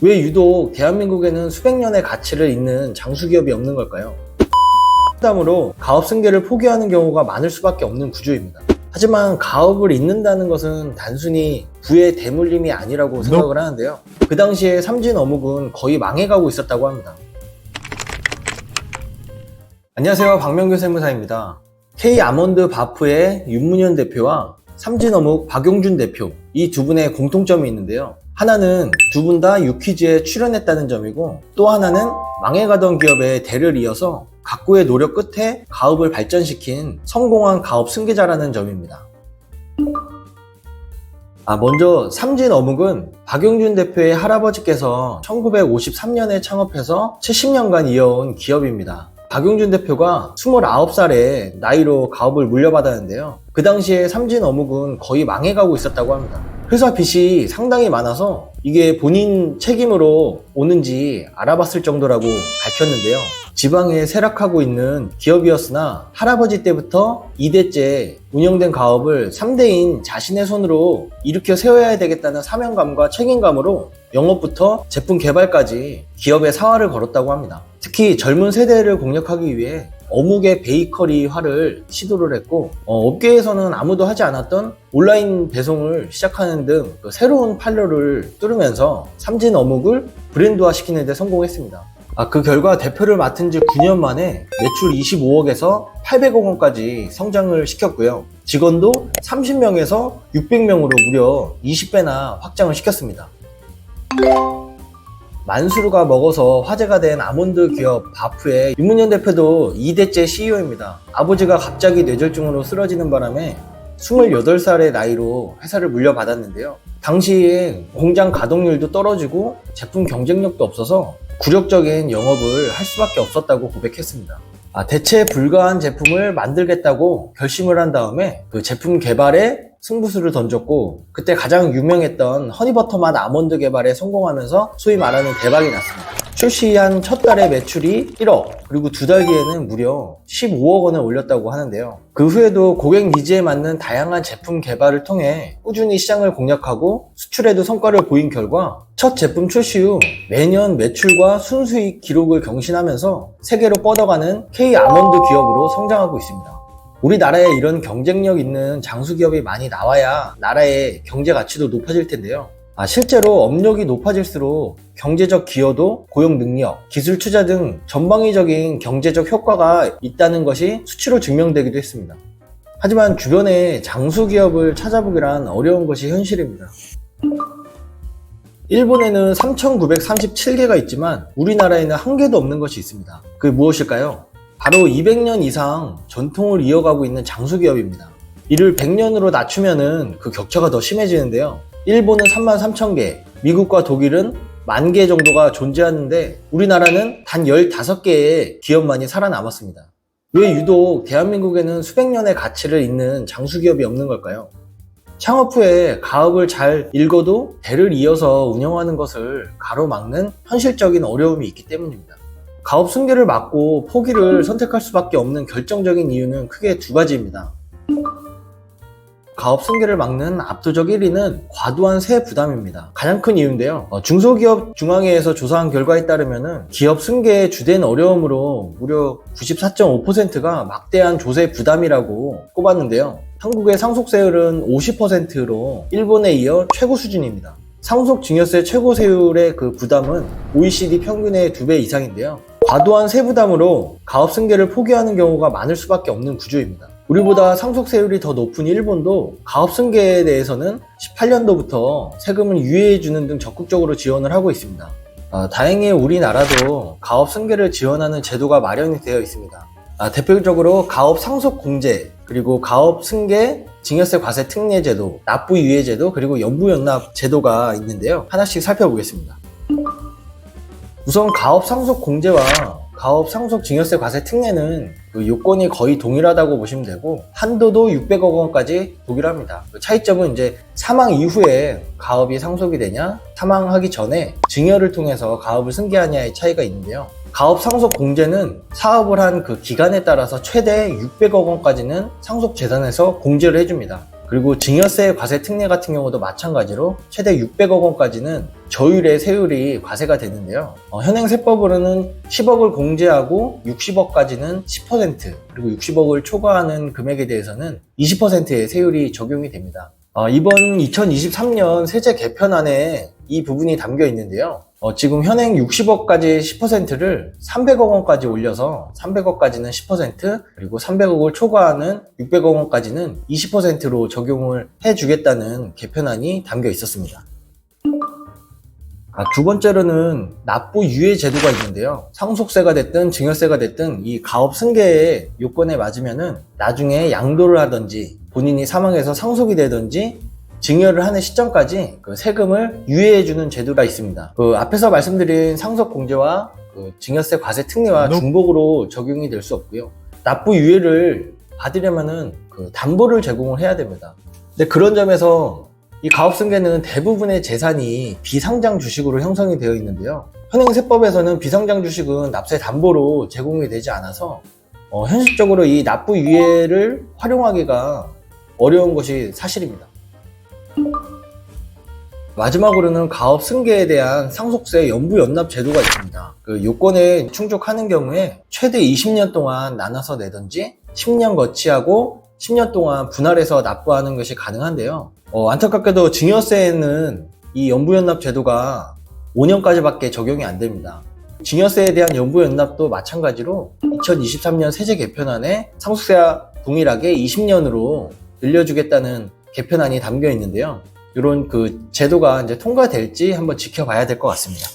왜 유독 대한민국에는 수백 년의 가치를 잇는 장수기업이 없는 걸까요? 부담으로 가업 승계를 포기하는 경우가 많을 수밖에 없는 구조입니다. 하지만 가업을 잇는다는 것은 단순히 부의 대물림이 아니라고 생각을 하는데요. 그 당시에 삼진 어묵은 거의 망해가고 있었다고 합니다. 안녕하세요. 박명규 세무사입니다. K 아몬드 바프의 윤문현 대표와 삼진 어묵 박용준 대표 이 두 분의 공통점이 있는데요. 하나는 두 분 다 유퀴즈에 출연했다는 점이고 또 하나는 망해가던 기업의 대를 이어서 각고의 노력 끝에 가업을 발전시킨 성공한 가업 승계자라는 점입니다. 아, 먼저 삼진 어묵은 박용준 대표의 할아버지께서 1953년에 창업해서 70년간 이어온 기업입니다. 박용준 대표가 29살에 나이로 가업을 물려받았는데요. 그 당시에 삼진 어묵은 거의 망해가고 있었다고 합니다. 회사 빚이 상당히 많아서 이게 본인 책임으로 오는지 알아봤을 정도라고 밝혔는데요. 지방에 쇠락하고 있는 기업이었으나 할아버지 때부터 2대째 운영된 가업을 3대인 자신의 손으로 일으켜 세워야 되겠다는 사명감과 책임감으로 영업부터 제품 개발까지 기업의 사활을 걸었다고 합니다. 특히 젊은 세대를 공략하기 위해 어묵의 베이커리화를 시도를 했고 어, 업계에서는 아무도 하지 않았던 온라인 배송을 시작하는 등 그 새로운 판로를 뚫으면서 삼진 어묵을 브랜드화 시키는 데 성공했습니다. 아, 그 결과 대표를 맡은 지 9년 만에 매출 25억에서 800억 원까지 성장을 시켰고요. 직원도 30명에서 600명으로 무려 20배나 확장을 시켰습니다. 만수르가 먹어서 화제가 된 아몬드 기업 바프의 윤문현 대표도 2대째 CEO입니다. 아버지가 갑자기 뇌졸중으로 쓰러지는 바람에 28살의 나이로 회사를 물려받았는데요. 당시에 공장 가동률도 떨어지고 제품 경쟁력도 없어서 굴욕적인 영업을 할 수밖에 없었다고 고백했습니다. 아, 대체 불가한 제품을 만들겠다고 결심을 한 다음에 그 제품 개발에 승부수를 던졌고 그때 가장 유명했던 허니버터 맛 아몬드 개발에 성공하면서 소위 말하는 대박이 났습니다. 출시한 첫 달의 매출이 1억 그리고 두 달 뒤에는 무려 15억 원을 올렸다고 하는데요. 그 후에도 고객 니즈에 맞는 다양한 제품 개발을 통해 꾸준히 시장을 공략하고 수출에도 성과를 보인 결과 첫 제품 출시 후 매년 매출과 순수익 기록을 경신하면서 세계로 뻗어가는 K 아몬드 기업으로 성장하고 있습니다. 우리나라에 이런 경쟁력 있는 장수 기업이 많이 나와야 나라의 경제 가치도 높아질 텐데요. 아, 실제로 업력이 높아질수록 경제적 기여도, 고용 능력, 기술 투자 등 전방위적인 경제적 효과가 있다는 것이 수치로 증명되기도 했습니다. 하지만 주변에 장수 기업을 찾아보기란 어려운 것이 현실입니다. 일본에는 3,937개가 있지만 우리나라에는 한 개도 없는 것이 있습니다. 그게 무엇일까요? 바로 200년 이상 전통을 이어가고 있는 장수 기업입니다. 이를 100년으로 낮추면은 그 격차가 더 심해지는데요. 일본은 3만 3천 개, 미국과 독일은 만 개 정도가 존재하는데 우리나라는 단 15개의 기업만이 살아남았습니다. 왜 유독 대한민국에는 수백 년의 가치를 잇는 장수 기업이 없는 걸까요? 창업 후에 가업을 잘 읽어도 대를 이어서 운영하는 것을 가로막는 현실적인 어려움이 있기 때문입니다. 가업 승계를 막고 포기를 선택할 수밖에 없는 결정적인 이유는 크게 두 가지입니다. 가업 승계를 막는 압도적 1위는 과도한 세액 부담입니다. 가장 큰 이유인데요. 어, 중소기업 중앙회에서 조사한 결과에 따르면 기업 승계의 주된 어려움으로 무려 94.5%가 막대한 조세 부담이라고 꼽았는데요. 한국의 상속세율은 50%로 일본에 이어 최고 수준입니다. 상속 증여세 최고 세율의 그 부담은 OECD 평균의 2배 이상인데요. 과도한 세부담으로 가업 승계를 포기하는 경우가 많을 수밖에 없는 구조입니다. 우리보다 상속세율이 더 높은 일본도 가업 승계에 대해서는 18년도부터 세금을 유예해주는 등 적극적으로 지원을 하고 있습니다. 아, 다행히 우리나라도 가업 승계를 지원하는 제도가 마련이 되어 있습니다. 아, 대표적으로 가업 상속 공제, 그리고 가업 승계 증여세 과세 특례 제도, 납부 유예 제도, 그리고 연부 연납 제도가 있는데요. 하나씩 살펴보겠습니다. 우선 가업 상속 공제와 가업 상속 증여세 과세 특례는 그 요건이 거의 동일하다고 보시면 되고 한도도 600억 원까지 동일합니다. 그 차이점은 이제 사망 이후에 가업이 상속이 되냐, 사망하기 전에 증여를 통해서 가업을 승계하냐의 차이가 있는데요. 가업 상속 공제는 사업을 한 그 기간에 따라서 최대 600억 원까지는 상속 재산에서 공제를 해줍니다. 그리고 증여세 과세 특례 같은 경우도 마찬가지로 최대 600억 원까지는 저율의 세율이 과세가 되는데요. 어, 현행 세법으로는 10억을 공제하고 60억까지는 10% 그리고 60억을 초과하는 금액에 대해서는 20%의 세율이 적용이 됩니다. 어, 이번 2023년 세제 개편안에 이 부분이 담겨 있는데요. 어, 지금 현행 60억까지 10%를 300억 원까지 올려서 300억까지는 10% 그리고 300억을 초과하는 600억 원까지는 20%로 적용을 해주겠다는 개편안이 담겨 있었습니다. 아, 두 번째로는 납부 유예 제도가 있는데요. 상속세가 됐든 증여세가 됐든 이 가업 승계의 요건에 맞으면은 나중에 양도를 하든지 본인이 사망해서 상속이 되든지 증여를 하는 시점까지 그 세금을 유예해주는 제도가 있습니다. 그 앞에서 말씀드린 상속 공제와 그 증여세 과세 특례와 중복으로 적용이 될 수 없고요. 납부 유예를 받으려면은 그 담보를 제공을 해야 됩니다. 근데 그런 점에서 이 가업승계는 대부분의 재산이 비상장 주식으로 형성이 되어 있는데요. 현행 세법에서는 비상장 주식은 납세 담보로 제공이 되지 않아서 어, 현실적으로 이 납부 유예를 활용하기가 어려운 것이 사실입니다. 마지막으로는 가업 승계에 대한 상속세 연부 연납 제도가 있습니다. 그 요건에 충족하는 경우에 최대 20년 동안 나눠서 내든지 10년 거치하고 10년 동안 분할해서 납부하는 것이 가능한데요. 어, 안타깝게도 증여세에는 이 연부연납 제도가 5년까지밖에 적용이 안 됩니다. 증여세에 대한 연부연납도 마찬가지로 2023년 세제 개편안에 상속세와 동일하게 20년으로 늘려주겠다는 개편안이 담겨 있는데요. 이런 그 제도가 이제 통과될지 한번 지켜봐야 될 것 같습니다.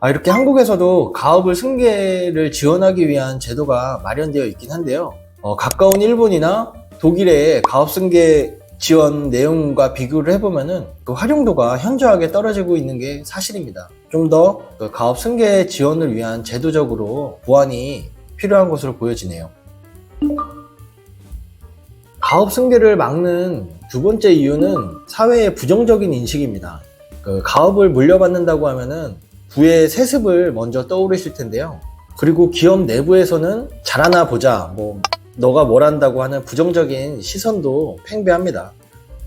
아, 이렇게 한국에서도 가업을 승계를 지원하기 위한 제도가 마련되어 있긴 한데요. 어, 가까운 일본이나 독일의 가업 승계 지원 내용과 비교를 해보면은 그 활용도가 현저하게 떨어지고 있는 게 사실입니다. 좀 더 그 가업 승계 지원을 위한 제도적으로 보완이 필요한 것으로 보여지네요. 가업 승계를 막는 두 번째 이유는 사회의 부정적인 인식입니다. 그 가업을 물려받는다고 하면은 부의 세습을 먼저 떠오르실 텐데요. 그리고 기업 내부에서는 잘하나 보자, 뭐 너가 뭘 한다고 하는 부정적인 시선도 팽배합니다.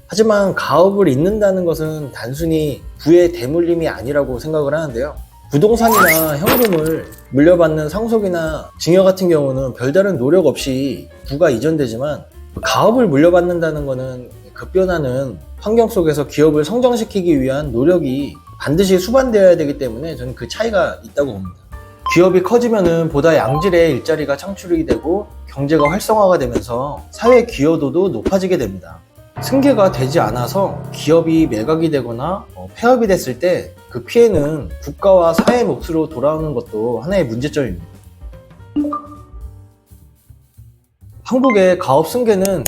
하지만 가업을 잇는다는 것은 단순히 부의 대물림이 아니라고 생각을 하는데요. 부동산이나 현금을 물려받는 상속이나 증여 같은 경우는 별다른 노력 없이 부가 이전되지만 가업을 물려받는다는 것은 급변하는 환경 속에서 기업을 성장시키기 위한 노력이 반드시 수반되어야 되기 때문에 저는 그 차이가 있다고 봅니다. 기업이 커지면은 보다 양질의 일자리가 창출이 되고 경제가 활성화가 되면서 사회 기여도도 높아지게 됩니다. 승계가 되지 않아서 기업이 매각이 되거나 어, 폐업이 됐을 때 그 피해는 국가와 사회 몫으로 돌아오는 것도 하나의 문제점입니다. 한국의 가업 승계는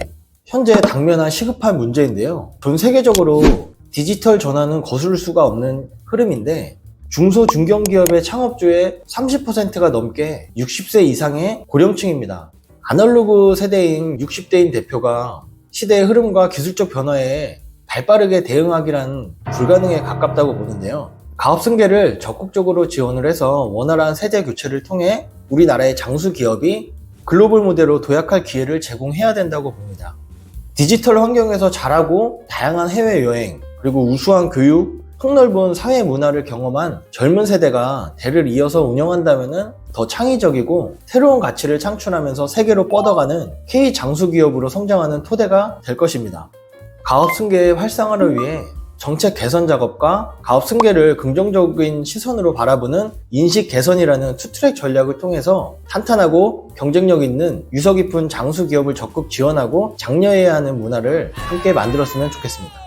현재 당면한 시급한 문제인데요. 전 세계적으로 디지털 전환은 거스를 수가 없는 흐름인데 중소 중견 기업의 창업주의 30%가 넘게 60세 이상의 고령층입니다. 아날로그 세대인 60대인 대표가 시대의 흐름과 기술적 변화에 발빠르게 대응하기란 불가능에 가깝다고 보는데요. 가업 승계를 적극적으로 지원을 해서 원활한 세대 교체를 통해 우리나라의 장수 기업이 글로벌 무대로 도약할 기회를 제공해야 된다고 봅니다. 디지털 환경에서 자라고 다양한 해외 여행, 그리고 우수한 교육, 폭넓은 사회 문화를 경험한 젊은 세대가 대를 이어서 운영한다면 더 창의적이고 새로운 가치를 창출하면서 세계로 뻗어가는 K 장수 기업으로 성장하는 토대가 될 것입니다. 가업 승계의 활성화를 위해 정책 개선 작업과 가업 승계를 긍정적인 시선으로 바라보는 인식 개선이라는 투트랙 전략을 통해서 탄탄하고 경쟁력 있는 유서 깊은 장수 기업을 적극 지원하고 장려해야 하는 문화를 함께 만들었으면 좋겠습니다.